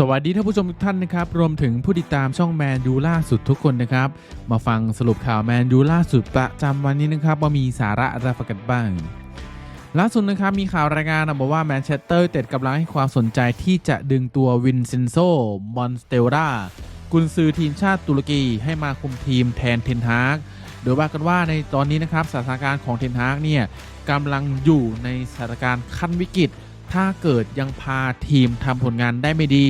สวัสดีท่านผู้ชมทุกท่านนะครับ รวมถึงผู้ติดตามช่องแมนยูล่าสุดทุกคนนะครับ มาฟังสรุปข่าวแมนยูล่าสุดประจำวันนี้นะครับ ว่ามีสาระอะไรฝากกันบ้าง ล่าสุดนะครับ มีข่าวรายงานนะบอกว่าแมนเชสเตอร์เต็ดกำลังให้ความสนใจที่จะดึงตัววินเซนโซมอนสเตลรากุนซือทีมชาติตุรกีให้มาคุมทีมแทนเทนฮากโดยว่ากันว่าในตอนนี้นะครับสถานการณ์ของเทนฮากเนี่ยกำลังอยู่ในสถานการณ์ขั้นวิกฤต ถ้าเกิดยังพาทีมทำผลงานได้ไม่ดี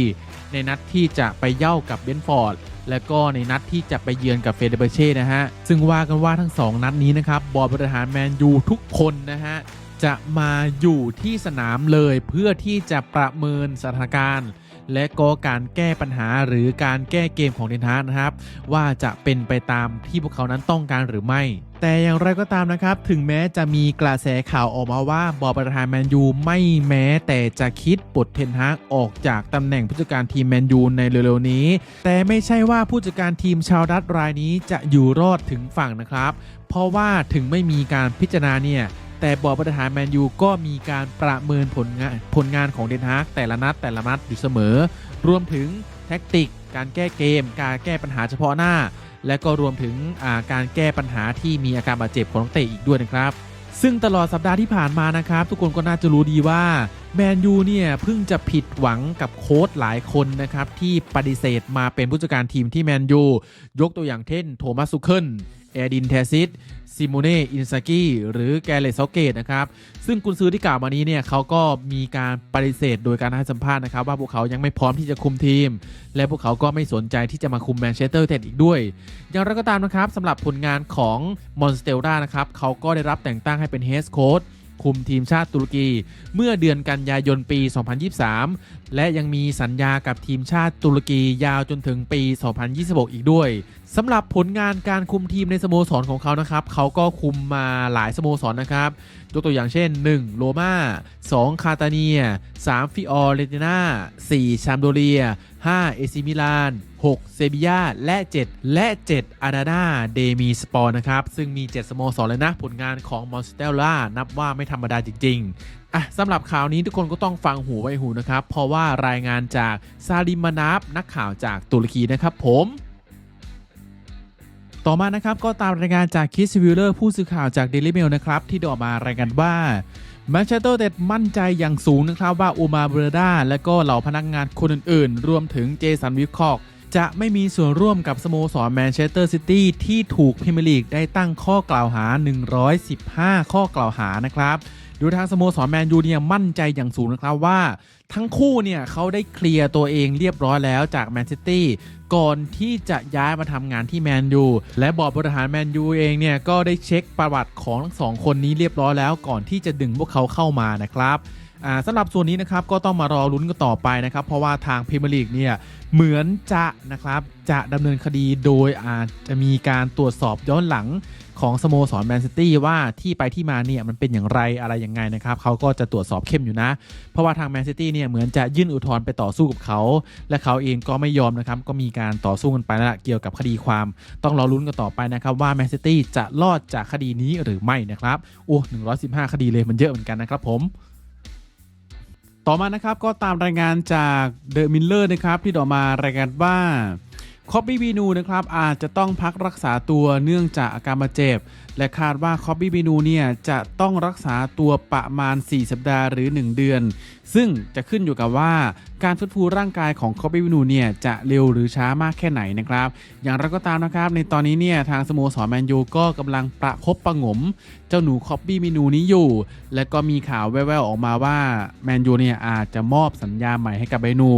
ในนัดที่จะไปเย่ากับเบนฟอร์ดและก็ในนัดที่จะไปเยือนกับเฟเดเบเช่นะฮะ ซึ่งว่ากันว่าทั้ง 2 นัดนี้นะครับ บอร์ดบริหารแมนยูทุกคนนะฮะ จะมาอยู่ที่สนามเลยเพื่อที่จะประเมินสถานการณ์ และก็การแก้ปัญหาหรือการแก้เกมของเทนฮากนะครับ ว่าจะเป็นไปตามที่พวกเขานั้นต้องการหรือไม่ แต่อย่างไรก็ตามนะครับ ถึงแม้จะมีกระแสข่าวออกมาว่าบอร์ดประธานแมนยูไม่แม้แต่จะคิดปลดเทนฮากออกจากตำแหน่งผู้จัดการทีมแมนยูในเร็วๆนี้ แต่ไม่ใช่ว่าผู้จัดการทีมชาวดัตรายนี้จะอยู่รอดถึงฝั่งนะครับ เพราะว่าถึงไม่มีการพิจารณาเนี่ย แต่บอร์ดบริหารแมนยูก็มีการประเมินผลงานผลงานของเดนฮากแต่ละนัดแต่ละนัดอยู่เสมอ รวมถึงแท็กติก การแก้เกม การแก้ปัญหาเฉพาะหน้า และก็รวมถึงการแก้ปัญหาที่มีอาการบาดเจ็บของนักเตะอีกด้วยนะครับ ซึ่งตลอดสัปดาห์ที่ผ่านมานะครับ ทุกคนก็น่าจะรู้ดีว่าแมนยูเนี่ยเพิ่งจะผิดหวังกับโค้ชหลายคนนะครับที่ปฏิเสธมาเป็นผู้จัดการทีมที่แมนยูยกตัวอย่างเช่นโทมัสซุเคิลเอดินเทซิสซิโมเน่อินซากิหรือแกเลซอเกตนะครับ ซึ่งกุนซือที่กล่าวมานี้เนี่ยเขาก็มีการปฏิเสธโดยการให้สัมภาษณ์นะครับ ว่าพวกเขายังไม่พร้อมที่จะคุมทีม และพวกเขาก็ไม่สนใจที่จะมาคุมแมนเชสเตอร์ยูไนเต็ดอีกด้วย อย่างไรก็ตามนะครับสำหรับผลงานของมอนสเตลรานะครับเขาก็ได้รับแต่งตั้งให้เป็นเฮดโค้ช คุมทีมชาติตุรกี เมื่อเดือนกันยายนปี 2023 และยังมีสัญญากับทีมชาติตุรกียาวจนถึงปี 2026 อีกด้วยสำหรับผลงานการคุมทีมในสโมสรของเขานะครับ เขาก็คุมมาหลายสโมสรนะครับยกตัวอย่างเช่น 1. โรม่า 2. คาตาเนีย 3. ฟิออเรติน่า 4. ชามโดเรีย 5. เอซิมิลาน 6. เซบียาและ 7 และ 7 อาดานาเดมีสปอร์นะครับ ซึ่งมี 7 สโมสรเลยนะ ผลงานของมอนสเตลล่านับว่าไม่ธรรมดาจริงๆอะสำหรับข่าวนี้ทุกคนก็ต้องฟังหูไว้หูนะครับ เพราะว่ารายงานจากซาลิมานาฟนักข่าวจากตุรกีนะครับผมต่อมานะครับก็ตามรายงานจากคิสวิลเลอร์ผู้สื่อข่าวจาก Daily Mail นะครับที่ดออกมารายงานว่าแมนเชสเตอร์เต็ดมั่นใจอย่างสูงนะครับว่าอูมาเบรดาและก็เหล่าพนักงานคนอื่นๆ รวมถึงเจสันวิคอก จะไม่มีส่วนร่วมกับสโมสรแมนเชสเตอร์ซิตี้ที่ถูกพรีเมียร์ลีกได้ตั้งข้อกล่าวหา 115 ข้อกล่าวหานะครับโดยทางสโมสรแมนยูเนี่ยมั่นใจอย่างสูงนะครับว่าทั้งคู่เนี่ยเขาได้เคลียร์ตัวเองเรียบร้อยแล้วจากแมนซิตี้ก่อนที่จะย้ายมาทำงานที่แมนยูและบอร์ดบริหารแมนยูเองเนี่ยก็ได้เช็คประวัติของทั้งสองคนนี้เรียบร้อยแล้วก่อนที่จะดึงพวกเขาเข้ามานะครับ สำหรับส่วนนี้นะครับก็ต้องมารอลุ้นกันต่อไปนะครับ เพราะว่าทางพรีเมียร์ลีกเนี่ยเหมือนจะนะครับจะดำเนินคดีโดยอาจจะมีการตรวจสอบย้อนหลังของสโมสรแมนซิตี้ว่าที่ไปที่มาเนี่ยมันเป็นอย่างไรอะไรยังไงนะครับเขาก็จะตรวจสอบเข้มอยู่นะ เพราะว่าทางแมนซิตี้เนี่ยเหมือนจะยื่นอุทธรณ์ไปต่อสู้กับเขา และเขาเองก็ไม่ยอมนะครับก็มีการต่อสู้กันไปแล้วล่ะเกี่ยวกับคดีความ ต้องรอลุ้นกันต่อไปนะครับว่าแมนซิตี้จะรอดจากคดีนี้หรือไม่นะครับโอ้115 คดีเลยมันเยอะเหมือนกันนะครับผม ต่อมานะครับก็ตามรายงานจากเดอะมิลเลอร์นะครับที่ต่อมารายงานว่าคอบบี้บีนูนะครับอาจจะต้องพักรักษาตัวเนื่องจากอาการบาดเจ็บ และคาดว่าคอบบี้บีนูเนี่ยจะต้องรักษาตัวประมาณ 4 สัปดาห์หรือ 1 เดือน ซึ่งจะขึ้นอยู่กับว่าการฟื้นฟูร่างกายของคอบบี้บีนูเนี่ยจะเร็วหรือช้ามากแค่ไหนนะครับ อย่างไรก็ตามนะครับในตอนนี้เนี่ยทางสโมสรแมนยูก็กำลังประคบประงม เจ้าหนูคอบบี้เมนูนี้อยู่ และก็มีข่าวแว่วๆออกมาว่าแมนยูเนี่ยอาจจะมอบสัญญาใหม่ให้กับไบนู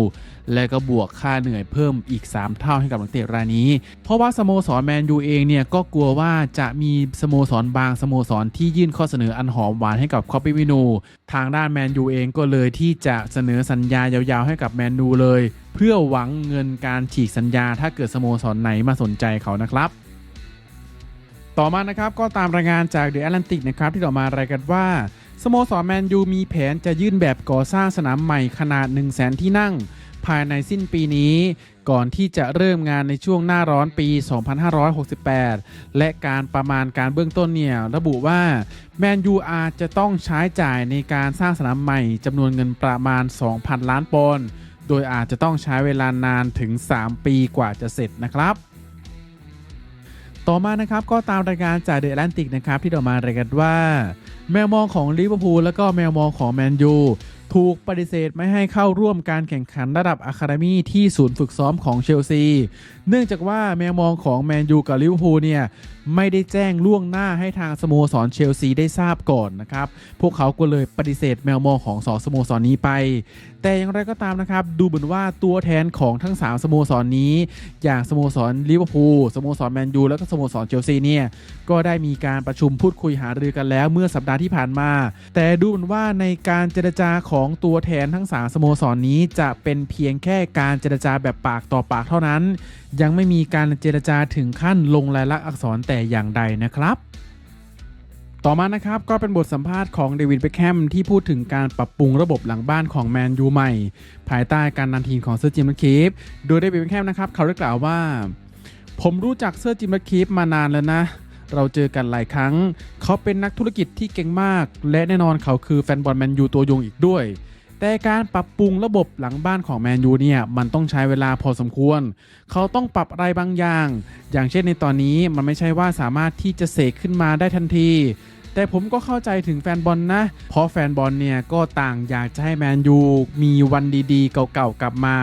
และก็บวกค่าเหนื่อยเพิ่มอีก 3 เท่าให้กับนักเตะรายนี้ เพราะว่าสโมสรแมนยูเองเนี่ยก็กลัวว่าจะมีสโมสรบางสโมสรที่ยื่นข้อเสนออันหอมหวานให้กับคอปปี้เมนูทางด้านแมนยูเองก็เลยที่จะเสนอสัญญายาวๆให้กับแมนยูเลย เพื่อหวังเงินการฉีกสัญญาถ้าเกิดสโมสรไหนมาสนใจเขานะครับ ต่อมานะครับก็ตามรายงานจากเดอะแอตแลนติกนะครับที่ต่อมารายกันว่าสโมสรแมนยูมีแผนจะยื่นแบบก่อสร้างสนามใหม่ขนาด 1 0 0 0 0แสนที่นั่ง ภายในสิ้นปีนี้ ก่อนที่จะเริ่มงานในช่วงหน้าร้อนปี 2568 และการประมาณการเบื้องต้นเนี่ยระบุว่าแมนยูอาจจะต้องใช้จ่ายในการสร้างสนามใหม่จำนวนเงินประมาณ 2,000 ล้านปอนด์โดยอาจจะต้องใช้เวลานานถึง 3 ปีกว่าจะเสร็จนะครับ ต่อมานะครับก็ตามรายงานจากเดอะแอตแลนติกนะครับที่ออกมารายงานว่า แมวมองของลิเวอร์พูลและก็แมวมองของแมนยูถูกปฏิเสธไม่ให้เข้าร่วมการแข่งขันระดับอะคาเดมีที่ศูนย์ฝึกซ้อมของเชลซี เนื่องจากว่าแมวมองของแมนยูกับลิเวอร์พูลเนี่ย ไม่ได้แจ้งล่วงหน้าให้ทางสโมสรเชลซีได้ทราบก่อนนะครับ พวกเขาก็เลยปฏิเสธแมวมองของสองสโมสรนี้ไป แต่อย่างไรก็ตามนะครับ ดูเหมือนว่าตัวแทนของทั้ง 3 สโมสรนี้ อย่างสโมสรลิเวอร์พูลสโมสรแมนยูแล้วก็สโมสรเชลซีเนี่ยก็ได้มีการประชุมพูดคุยหารือกันแล้วเมื่อสัปดาห์ที่ผ่านมา แต่ดูเหมือนว่าในการเจรจาของตัวแทนทั้ง 3 สโมสรนี้จะเป็นเพียงแค่การเจรจาแบบปากต่อปากเท่านั้น ยังไม่มีการเจรจาถึงขั้นลงลายลักษณ์อักษรแต่อย่างใดนะครับ ต่อมานะครับก็เป็นบทสัมภาษณ์ของเดวิดเบคแฮมที่พูดถึงการปรับปรุงระบบหลังบ้านของแมนยูใหม่ ภายใต้การนำทีมของเซอร์จิมแมคคีฟโดยเดวิดเบคแฮมนะครับเขาได้กล่าวว่า ผมรู้จักเซอร์จิมแมคคีฟมานานแล้วนะเราเจอกันหลายครั้ง เขาเป็นนักธุรกิจที่เก่งมาก และแน่นอนเขาคือแฟนบอลแมนยูตัวยงอีกด้วย แต่การปรับปรุงระบบหลังบ้านของแมนยูเนี่ยมันต้องใช้เวลาพอสมควร เขาต้องปรับอะไรบางอย่าง อย่างเช่นในตอนนี้มันไม่ใช่ว่าสามารถที่จะเสกขึ้นมาได้ทันที แต่ผมก็เข้าใจถึงแฟนบอลนะ เพราะแฟนบอลเนี่ยก็ต่างอยากจะให้แมนยูมีวันดีๆ เก่าๆกลับมา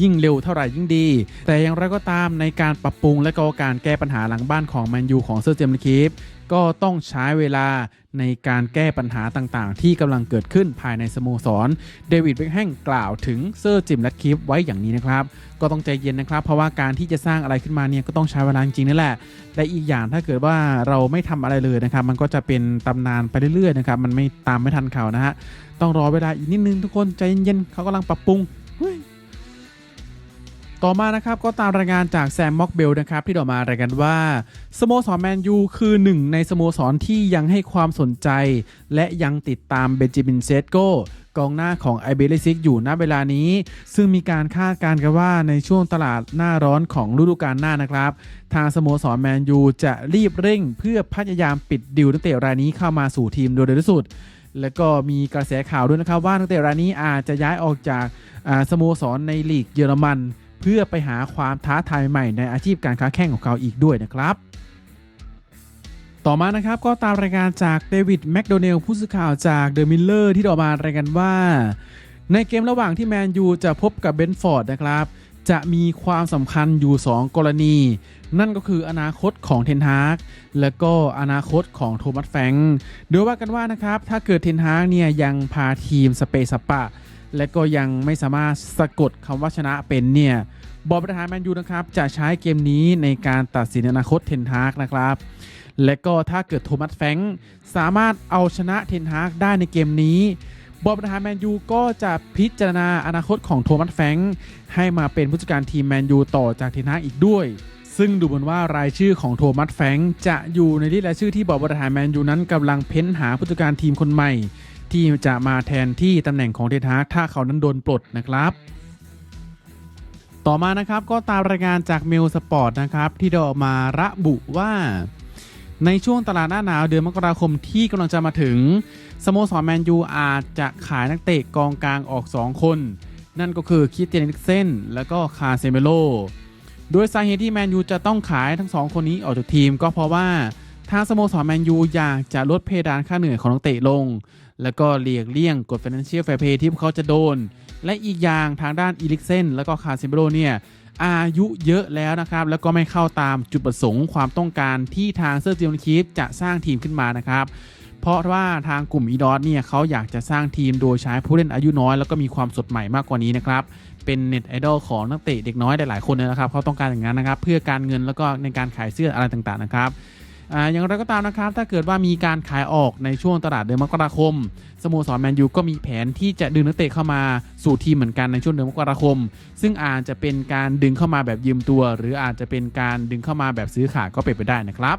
ยิ่งเร็วเท่าไหร่ยิ่งดี แต่อย่างไรก็ตามในการปรับปรุงและก็การแก้ปัญหาหลังบ้านของแมนยูของเซอร์เจมส์คีฟ ก็ต้องใช้เวลาในการแก้ปัญหาต่างๆ ที่กำลังเกิดขึ้นภายในสโมสร เดวิดเบคแฮมกล่าวถึงเซอร์จิมและคีฟไว้อย่างนี้นะครับ ก็ต้องใจเย็นนะครับ เพราะว่าการที่จะสร้างอะไรขึ้นมาเนี่ยก็ต้องใช้เวลาจริงๆนั่นแหละ และอีกอย่างถ้าเกิดว่าเราไม่ทำอะไรเลยนะครับ มันก็จะเป็นตำนานไปเรื่อยๆนะครับ มันไม่ตามไม่ทันเขานะฮะ ต้องรอเวลาอีกนิดนึงทุกคนใจเย็นๆเขากำลังปรับปรุง ต่อมานะครับก็ตามรายงานจากแซมม็อกเบลนะครับที่ออกมารายงานว่าสโมสรแมนยูคือหนึ่งในสโมสรที่ยังให้ความสนใจ และยังติดตามเบนจามินเซตโกกองหน้าของไอเบลิซิกอยู่ณเวลานี้ ซึ่งมีการคาดการณ์กันว่าในช่วงตลาดหน้าร้อนของฤดูกาลหน้านะครับ ทางสโมสรแมนยูจะรีบเร่งเพื่อพยายามปิดดิวนักเตะรายนี้เข้ามาสู่ทีมโดยเร็วที่สุดแล้วก็มีกระแสข่าวด้วยนะครับว่านักเตะรายนี้อาจจะย้ายออกจากสโมสรในลีกเยอรมัน เพื่อไปหาความท้าทายใหม่ในอาชีพการค้าแข่งของเขาอีกด้วยนะครับ ต่อมานะครับก็ตามรายงานจากเดวิดแมคโดเนลผู้สื่อข่าวจากเดอะมิลเลอร์ที่ออกมารายงานว่า ในเกมระหว่างที่แมนยูจะพบกับเบนฟอร์ดนะครับจะมีความสำคัญอยู่ 2 กรณี นั่นก็คืออนาคตของเทนฮากและก็อนาคตของโทมัสแฟงโดยว่ากันว่านะครับ ถ้าเกิดเทนฮากเนี่ยยังพาทีมสเปซสปะ และก็ยังไม่สามารถสะกดคำว่าชนะเป็นเนี่ยบอร์ดบริหารแมนยูนะครับจะใช้เกมนี้ในการตัดสินอนาคตเทนฮากนะครับ และก็ถ้าเกิดโทมัสแฟงสามารถเอาชนะเทนฮากได้ในเกมนี้ บอร์ดบริหารแมนยูก็จะพิจารณาอนาคตของโทมัสแฟงให้มาเป็นผู้จัดการทีมแมนยูต่อจากเทนฮากอีกด้วย ซึ่งดูเหมือนว่ารายชื่อของโทมัสแฟงจะอยู่ในที่รายชื่อที่บอร์ดบริหารแมนยูนั้นกำลังเพ้นหาผู้จัดการทีมคนใหม่ ที่จะมาแทนที่ตำแหน่งของเทนฮากถ้าเขานั้นโดนปลดนะครับ ต่อมานะครับก็ตามรายงานจากเมลสปอร์ตนะครับที่ได้ออกมาระบุว่า ในช่วงตลาดหน้าหนาวเดือนมกราคมที่กำลังจะมาถึงสโมสรแมนยูอาจจะขายนักเตะกองกลางออก 2 คน นั่นก็คือคิสเตียนนิกเซนและก็คาเซเมโลโดยสาเหตุที่แมนยูจะต้องขายทั้งสองคนนี้ออกจากทีมก็เพราะว่า ทางสโมสรแมนยูอยากจะลดเพดานค่าเหนื่อยของนักเตะลง แล้วก็เลียกเลี่ยงกฎ Financial Fair Play ที่พวกเขาจะโดน และอีกอย่างทางด้านอีลิกเซนแล้วก็คาเซเมโลเนี่ยอายุเยอะแล้วนะครับ แล้วก็ไม่เข้าตามจุดประสงค์ความต้องการที่ทางเซอร์จียนคีฟจะสร้างทีมขึ้นมานะครับ เพราะว่าทางกลุ่มอีดอสเนี่ยเขาอยากจะสร้างทีมโดยใช้ผู้เล่นอายุน้อยแล้วก็มีความสดใหม่มากกว่านี้นะครับ เป็นเน็ตไอดอลของนักเตะเด็กน้อยหลายๆคนนะครับเขาต้องการอย่างนั้นนะครับ เพื่อการเงินแล้วก็ในการขายเสื้ออะไรต่างๆนะครับ อ่าอย่างไรก็ตามนะครับ ถ้าเกิดว่ามีการขายออกในช่วงตลาดเดือนมกราคม สโมสรแมนยูก็มีแผนที่จะดึงนักเตะเข้ามาสู่ทีมเหมือนกันในช่วงเดือนมกราคม ซึ่งอาจจะเป็นการดึงเข้ามาแบบยืมตัว หรืออาจจะเป็นการดึงเข้ามาแบบซื้อขาดก็เป็นไปได้นะครับ